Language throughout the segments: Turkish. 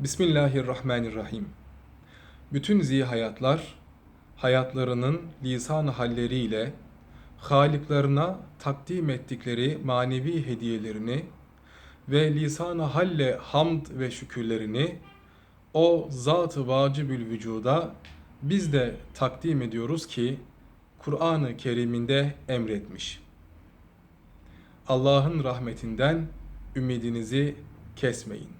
Bismillahirrahmanirrahim. Bütün zihayatlar hayatlarının lisan halleriyle Haliklerine takdim ettikleri manevi hediyelerini ve lisan halle hamd ve şükürlerini o zat-ı vacibül vücuda biz de takdim ediyoruz ki Kur'an-ı Kerim'inde emretmiş. Allah'ın rahmetinden ümidinizi kesmeyin.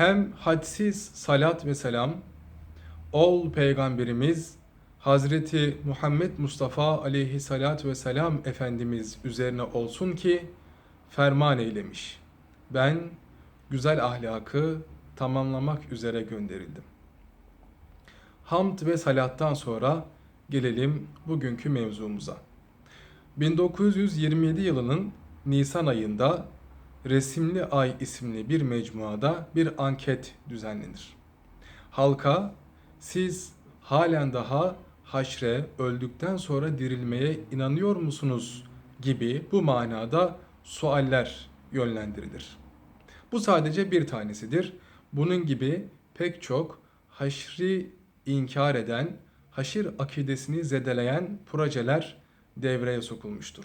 Hem hadsiz salat ve selam ol peygamberimiz Hazreti Muhammed Mustafa aleyhissalatü vesselam Efendimiz üzerine olsun ki ferman eylemiş. Ben güzel ahlakı tamamlamak üzere gönderildim. Hamd ve salattan sonra gelelim bugünkü mevzumuza. 1927 yılının Nisan ayında Resimli Ay isimli bir mecmuada bir anket düzenlenir. Halka siz halen daha haşre, öldükten sonra dirilmeye inanıyor musunuz gibi bu manada sualler yönlendirilir. Bu sadece bir tanesidir. Bunun gibi pek çok haşri inkar eden, haşir akidesini zedeleyen projeler devreye sokulmuştur.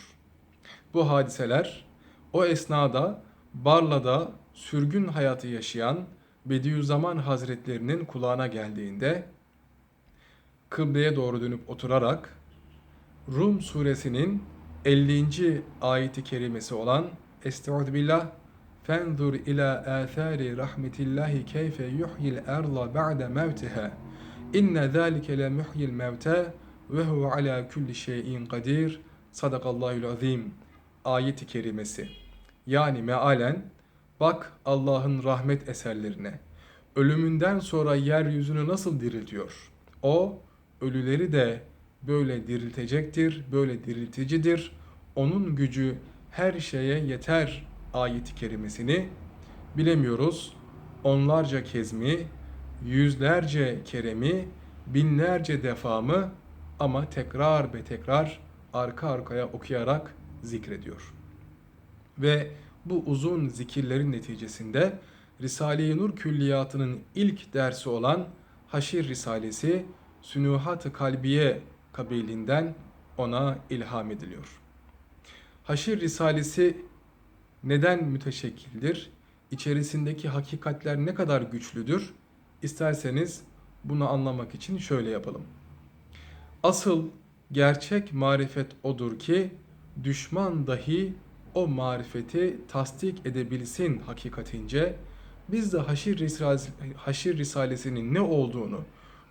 Bu hadiseler o esnada Barla'da sürgün hayatı yaşayan Bediüzzaman Hazretlerinin kulağına geldiğinde kıbleye doğru dönüp oturarak Rum suresinin 50. ayeti kerimesi olan Estaizu billah Fenzur ila athari rahmetillahi keyfe yuhyil erla ba'de mevtiha İnne zâlike le muhyil mevte ve huve ala kulli şeyin kadir Sadakallahul azim ayeti kerimesi. Yani mealen bak Allah'ın rahmet eserlerine. Ölümünden sonra yeryüzünü nasıl diriltiyor? O ölüleri de böyle diriltecektir, böyle dirilticidir. Onun gücü her şeye yeter ayeti kerimesini bilemiyoruz. Onlarca kez mi, yüzlerce kere mi, binlerce defa mı ama tekrar ve tekrar arka arkaya okuyarak zikrediyor. Ve bu uzun zikirlerin neticesinde Risale-i Nur külliyatının ilk dersi olan Haşir Risalesi Sünuhat-ı Kalbiye kabilinden ona ilham ediliyor. Haşir Risalesi neden müteşekkildir? İçerisindeki hakikatler ne kadar güçlüdür? İsterseniz bunu anlamak için şöyle yapalım. Asıl gerçek marifet odur ki düşman dahi o marifeti tasdik edebilsin hakikatince biz de Haşir, Risalesi, Haşir Risalesi'nin ne olduğunu,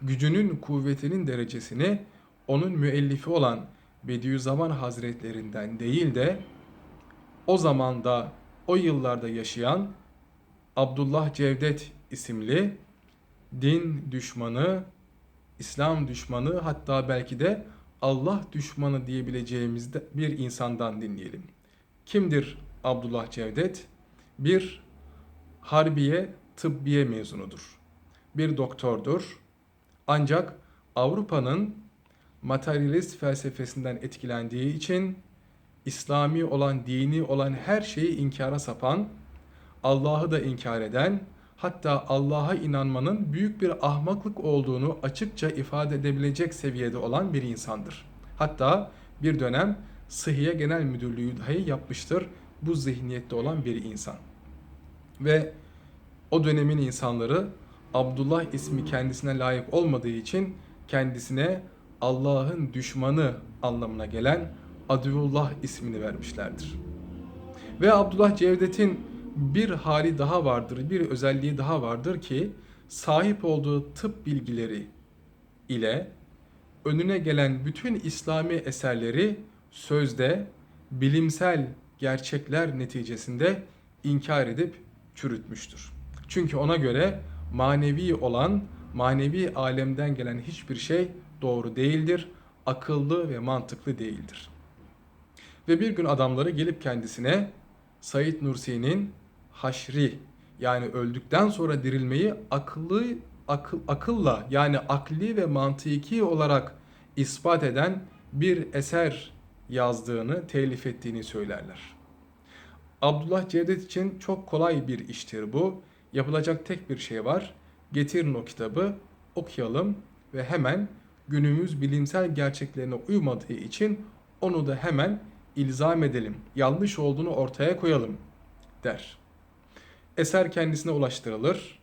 gücünün, kuvvetinin derecesini onun müellifi olan Bediüzzaman Hazretlerinden değil de o zamanda, o yıllarda yaşayan Abdullah Cevdet isimli din düşmanı, İslam düşmanı hatta belki de Allah düşmanı diyebileceğimiz bir insandan dinleyelim. Kimdir Abdullah Cevdet? Bir harbiye tıbbiye mezunudur. Bir doktordur. Ancak Avrupa'nın materyalist felsefesinden etkilendiği için İslami olan, dini olan her şeyi inkara sapan, Allah'ı da inkar eden, hatta Allah'a inanmanın büyük bir ahmaklık olduğunu açıkça ifade edebilecek seviyede olan bir insandır. Hatta bir dönem Sıhhiye Genel Müdürlüğü dahi yapmıştır bu zihniyette olan bir insan. Ve o dönemin insanları Abdullah ismi kendisine layık olmadığı için kendisine Allah'ın düşmanı anlamına gelen Adivullah ismini vermişlerdir. Ve Abdullah Cevdet'in bir hali daha vardır, bir özelliği daha vardır ki sahip olduğu tıp bilgileri ile önüne gelen bütün İslami eserleri sözde bilimsel gerçekler neticesinde inkar edip çürütmüştür. Çünkü ona göre manevi olan, manevi alemden gelen hiçbir şey doğru değildir, akıllı ve mantıklı değildir. Ve bir gün adamları gelip kendisine Said Nursi'nin haşri yani öldükten sonra dirilmeyi akıllı akıl, akılla yani akli ve mantıki olarak ispat eden bir eser yazdığını, telif ettiğini söylerler. Abdullah Cevdet için çok kolay bir iştir bu. Yapılacak tek bir şey var. Getirin o kitabı, okuyalım ve hemen günümüz bilimsel gerçeklerine uymadığı için onu da hemen ilzam edelim. Yanlış olduğunu ortaya koyalım der. Eser kendisine ulaştırılır.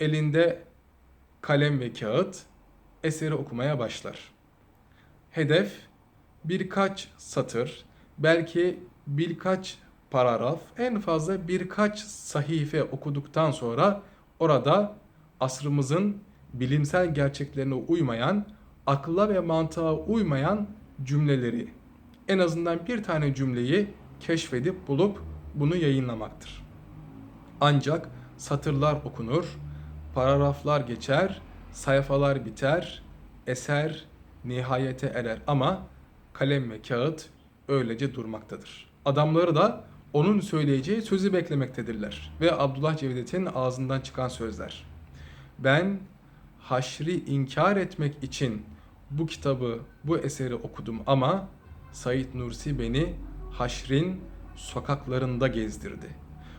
Elinde kalem ve kağıt eseri okumaya başlar. Hedef birkaç satır, belki birkaç paragraf, en fazla birkaç sahife okuduktan sonra orada asrımızın bilimsel gerçeklerine uymayan, akla ve mantığa uymayan cümleleri, en azından bir tane cümleyi keşfedip bulup bunu yayınlamaktır. Ancak satırlar okunur, paragraflar geçer, sayfalar biter, eser nihayete erer ama kalem ve kağıt öylece durmaktadır. Adamları da onun söyleyeceği sözü beklemektedirler. Ve Abdullah Cevdet'in ağzından çıkan sözler. Ben haşri inkar etmek için bu kitabı, bu eseri okudum ama Said Nursi beni haşrin sokaklarında gezdirdi.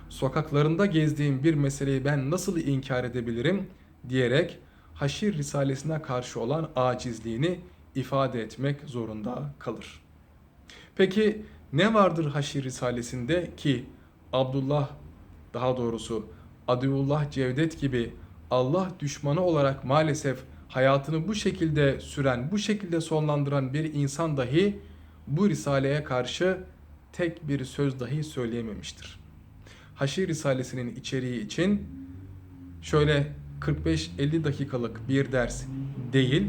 Sokaklarında gezdiğim bir meseleyi ben nasıl inkar edebilirim diyerek Haşir Risalesine karşı olan acizliğini ifade etmek zorunda kalır. Peki ne vardır Haşir Risalesinde ki Abdullah daha doğrusu Adiullah Cevdet gibi Allah düşmanı olarak maalesef hayatını bu şekilde süren, bu şekilde sonlandıran bir insan dahi bu risaleye karşı tek bir söz dahi söyleyememiştir. Haşir Risalesi'nin içeriği için şöyle 45-50 dakikalık bir ders değil,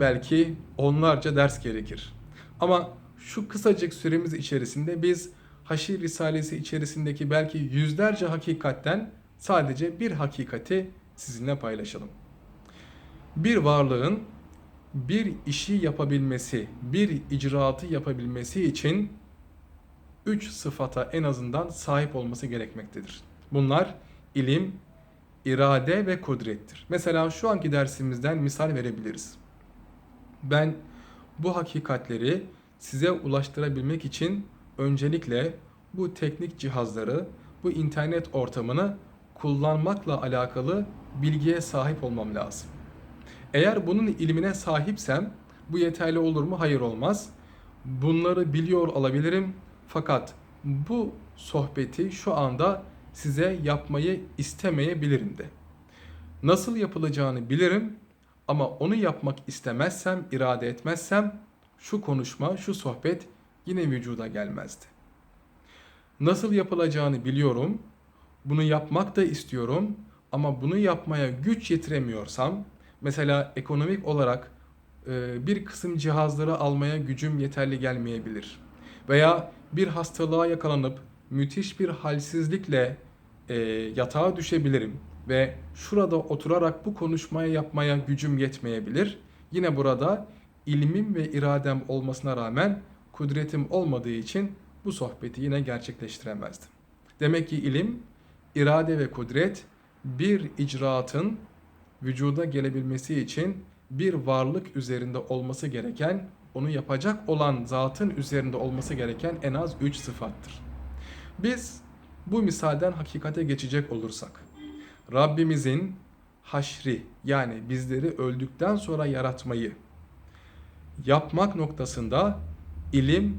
belki onlarca ders gerekir. Ama şu kısacık süremiz içerisinde biz Haşir Risalesi içerisindeki belki yüzlerce hakikatten sadece bir hakikati sizinle paylaşalım. Bir varlığın bir işi yapabilmesi, bir icraatı yapabilmesi için üç sıfata en azından sahip olması gerekmektedir. Bunlar ilim, irade ve kudrettir. Mesela şu anki dersimizden misal verebiliriz. Ben bu hakikatleri size ulaştırabilmek için öncelikle bu teknik cihazları, bu internet ortamını kullanmakla alakalı bilgiye sahip olmam lazım. Eğer bunun ilmine sahipsem bu yeterli olur mu? Hayır olmaz. Bunları biliyor olabilirim fakat bu sohbeti şu anda size yapmayı istemeyebilirim de. Nasıl yapılacağını bilirim ama onu yapmak istemezsem, irade etmezsem şu konuşma, şu sohbet yine vücuda gelmezdi. Nasıl yapılacağını biliyorum, bunu yapmak da istiyorum ama bunu yapmaya güç yetiremiyorsam, mesela ekonomik olarak e, bir kısım cihazları almaya gücüm yeterli gelmeyebilir. Veya bir hastalığa yakalanıp müthiş bir halsizlikle e, yatağa düşebilirim ve şurada oturarak bu konuşmaya yapmaya gücüm yetmeyebilir. Yine burada ilmim ve iradem olmasına rağmen kudretim olmadığı için bu sohbeti yine gerçekleştiremezdim. Demek ki ilim, irade ve kudret bir icraatın vücuda gelebilmesi için bir varlık üzerinde olması gereken, onu yapacak olan zatın üzerinde olması gereken en az üç sıfattır. Biz bu misalden hakikate geçecek olursak, Rabbimizin haşri yani bizleri öldükten sonra yaratmayı yapmak noktasında ilim,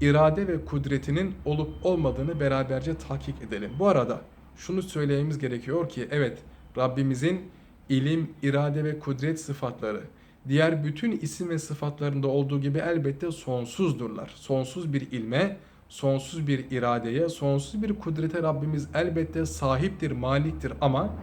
irade ve kudretinin olup olmadığını beraberce tahkik edelim. Bu arada şunu söylememiz gerekiyor ki evet Rabbimizin ilim, irade ve kudret sıfatları diğer bütün isim ve sıfatlarında olduğu gibi elbette sonsuzdurlar. Sonsuz bir ilme, sonsuz bir iradeye, sonsuz bir kudrete Rabbimiz elbette sahiptir, maliktir ama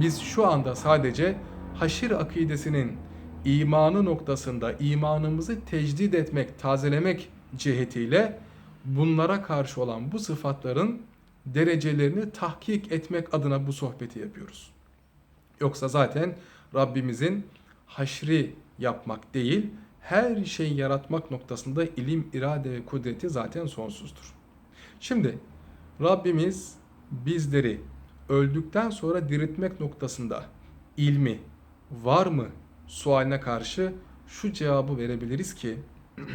biz şu anda sadece haşir akidesinin imanı noktasında imanımızı tecdid etmek, tazelemek cihetiyle bunlara karşı olan bu sıfatların derecelerini tahkik etmek adına bu sohbeti yapıyoruz. Yoksa zaten Rabbimizin haşri yapmak değil, her şeyi yaratmak noktasında ilim, irade ve kudreti zaten sonsuzdur. Şimdi Rabbimiz bizleri öldükten sonra diriltmek noktasında ilmi var mı sualine karşı şu cevabı verebiliriz ki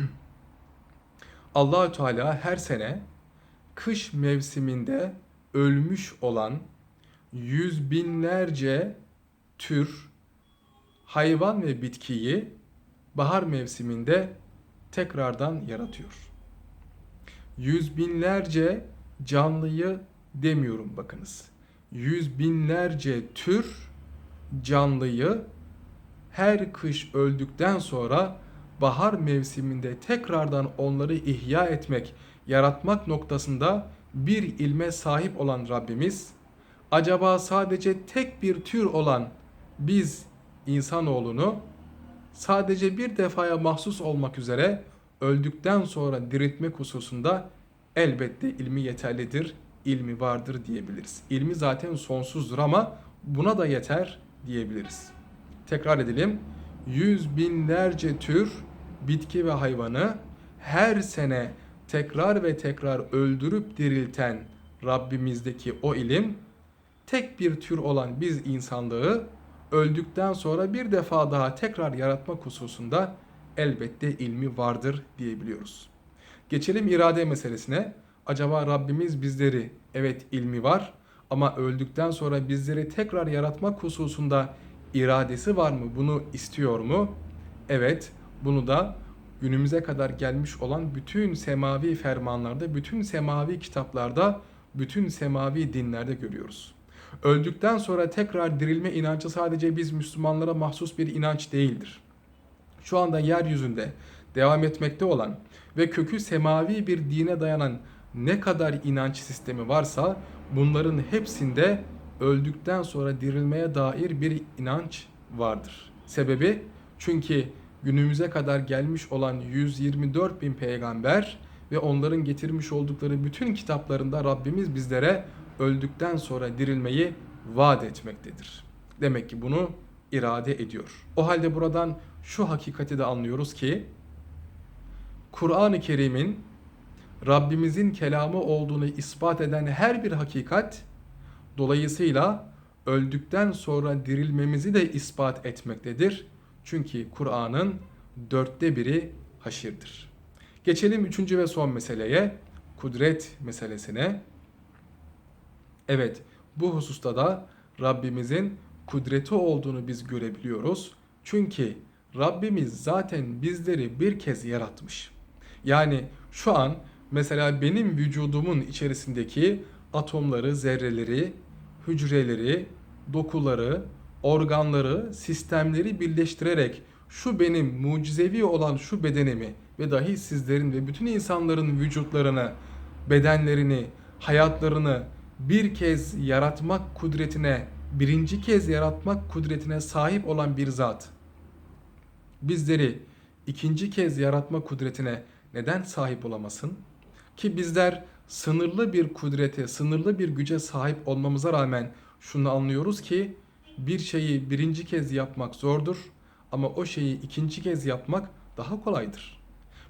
Allahü Teala her sene kış mevsiminde ölmüş olan yüz binlerce tür hayvan ve bitkiyi bahar mevsiminde tekrardan yaratıyor. Yüz binlerce canlıyı demiyorum bakınız. Yüz binlerce tür canlıyı her kış öldükten sonra bahar mevsiminde tekrardan onları ihya etmek, yaratmak noktasında bir ilme sahip olan Rabbimiz acaba sadece tek bir tür olan biz insanoğlunu sadece bir defaya mahsus olmak üzere öldükten sonra diriltmek hususunda elbette ilmi yeterlidir, ilmi vardır diyebiliriz. İlmi zaten sonsuzdur ama buna da yeter diyebiliriz. Tekrar edelim. Yüz binlerce tür bitki ve hayvanı her sene tekrar ve tekrar öldürüp dirilten Rabbimizdeki o ilim tek bir tür olan biz insanlığı öldükten sonra bir defa daha tekrar yaratmak hususunda elbette ilmi vardır diyebiliyoruz. Geçelim irade meselesine. Acaba Rabbimiz bizleri evet ilmi var ama öldükten sonra bizleri tekrar yaratmak hususunda iradesi var mı? Bunu istiyor mu? Evet, bunu da günümüze kadar gelmiş olan bütün semavi fermanlarda, bütün semavi kitaplarda, bütün semavi dinlerde görüyoruz. Öldükten sonra tekrar dirilme inancı sadece biz Müslümanlara mahsus bir inanç değildir. Şu anda yeryüzünde devam etmekte olan ve kökü semavi bir dine dayanan ne kadar inanç sistemi varsa bunların hepsinde öldükten sonra dirilmeye dair bir inanç vardır. Sebebi çünkü günümüze kadar gelmiş olan 124 bin peygamber ve onların getirmiş oldukları bütün kitaplarında Rabbimiz bizlere öldükten sonra dirilmeyi vaat etmektedir. Demek ki bunu irade ediyor. O halde buradan şu hakikati de anlıyoruz ki Kur'an-ı Kerim'in Rabbimizin kelamı olduğunu ispat eden her bir hakikat dolayısıyla öldükten sonra dirilmemizi de ispat etmektedir. Çünkü Kur'an'ın dörtte biri haşirdir. Geçelim üçüncü ve son meseleye, kudret meselesine. Evet, bu hususta da Rabbimizin kudreti olduğunu biz görebiliyoruz. Çünkü Rabbimiz zaten bizleri bir kez yaratmış. Yani şu an mesela benim vücudumun içerisindeki atomları, zerreleri, hücreleri, dokuları, organları, sistemleri birleştirerek şu benim mucizevi olan şu bedenimi ve dahi sizlerin ve bütün insanların vücutlarını, bedenlerini, hayatlarını bir kez yaratmak kudretine, birinci kez yaratmak kudretine sahip olan bir zat bizleri ikinci kez yaratma kudretine neden sahip olamasın? Ki bizler sınırlı bir kudrete, sınırlı bir güce sahip olmamıza rağmen şunu anlıyoruz ki bir şeyi birinci kez yapmak zordur ama o şeyi ikinci kez yapmak daha kolaydır.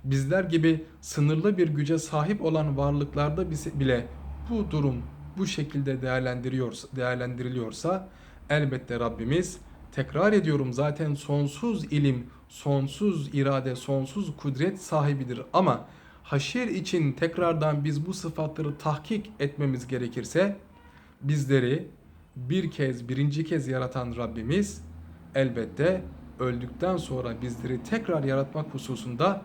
Bizler gibi sınırlı bir güce sahip olan varlıklarda bile bu durum bu şekilde değerlendiriyorsa, değerlendiriliyorsa elbette Rabbimiz tekrar ediyorum zaten sonsuz ilim, sonsuz irade, sonsuz kudret sahibidir ama haşir için tekrardan biz bu sıfatları tahkik etmemiz gerekirse bizleri bir kez, birinci kez yaratan Rabbimiz elbette öldükten sonra bizleri tekrar yaratmak hususunda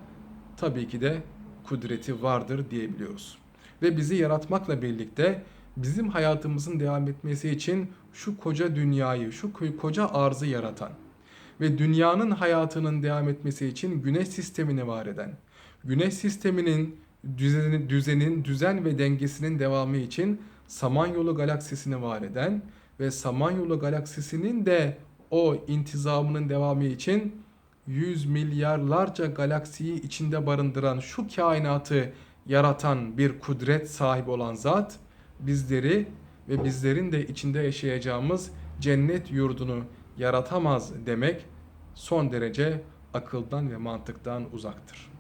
tabii ki de kudreti vardır diyebiliyoruz. Ve bizi yaratmakla birlikte bizim hayatımızın devam etmesi için şu koca dünyayı, şu koca arzı yaratan ve dünyanın hayatının devam etmesi için güneş sistemini var eden, güneş sisteminin düzeni, düzenin, düzen ve dengesinin devamı için Samanyolu galaksisini var eden ve Samanyolu galaksisinin de o intizamının devamı için yüz milyarlarca galaksiyi içinde barındıran şu kainatı yaratan bir kudret sahibi olan zat bizleri ve bizlerin de içinde yaşayacağımız cennet yurdunu yaratamaz demek son derece akıldan ve mantıktan uzaktır.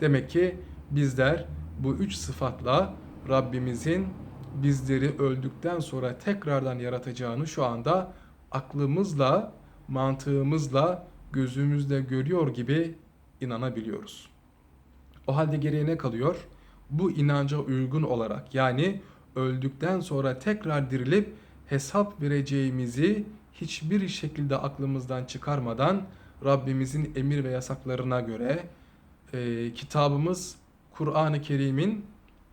Demek ki bizler bu üç sıfatla Rabbimizin bizleri öldükten sonra tekrardan yaratacağını şu anda aklımızla, mantığımızla, gözümüzle görüyor gibi inanabiliyoruz. O halde geriye ne kalıyor? Bu inanca uygun olarak yani öldükten sonra tekrar dirilip hesap vereceğimizi hiçbir şekilde aklımızdan çıkarmadan Rabbimizin emir ve yasaklarına göre e, kitabımız Kur'an-ı Kerim'in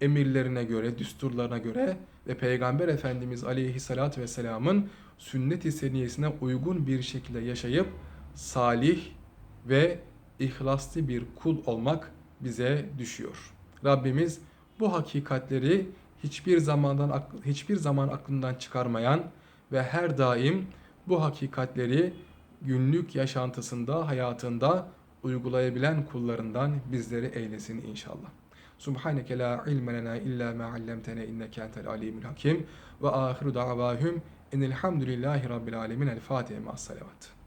emirlerine göre, düsturlarına göre ve Peygamber Efendimiz Aleyhisselatü Vesselam'ın sünnet-i seniyesine uygun bir şekilde yaşayıp salih ve ihlaslı bir kul olmak bize düşüyor. Rabbimiz bu hakikatleri hiçbir zamandan hiçbir zaman aklından çıkarmayan ve her daim bu hakikatleri günlük yaşantısında, hayatında uygulayabilen kullarından bizleri eylesin inşallah. Subhaneke la ilme lena illa ma allamtena inneke entel alimul hakim ve ahiru davahum enelhamdülillahi rabbil alemin. El Fatiha ma'as salavat.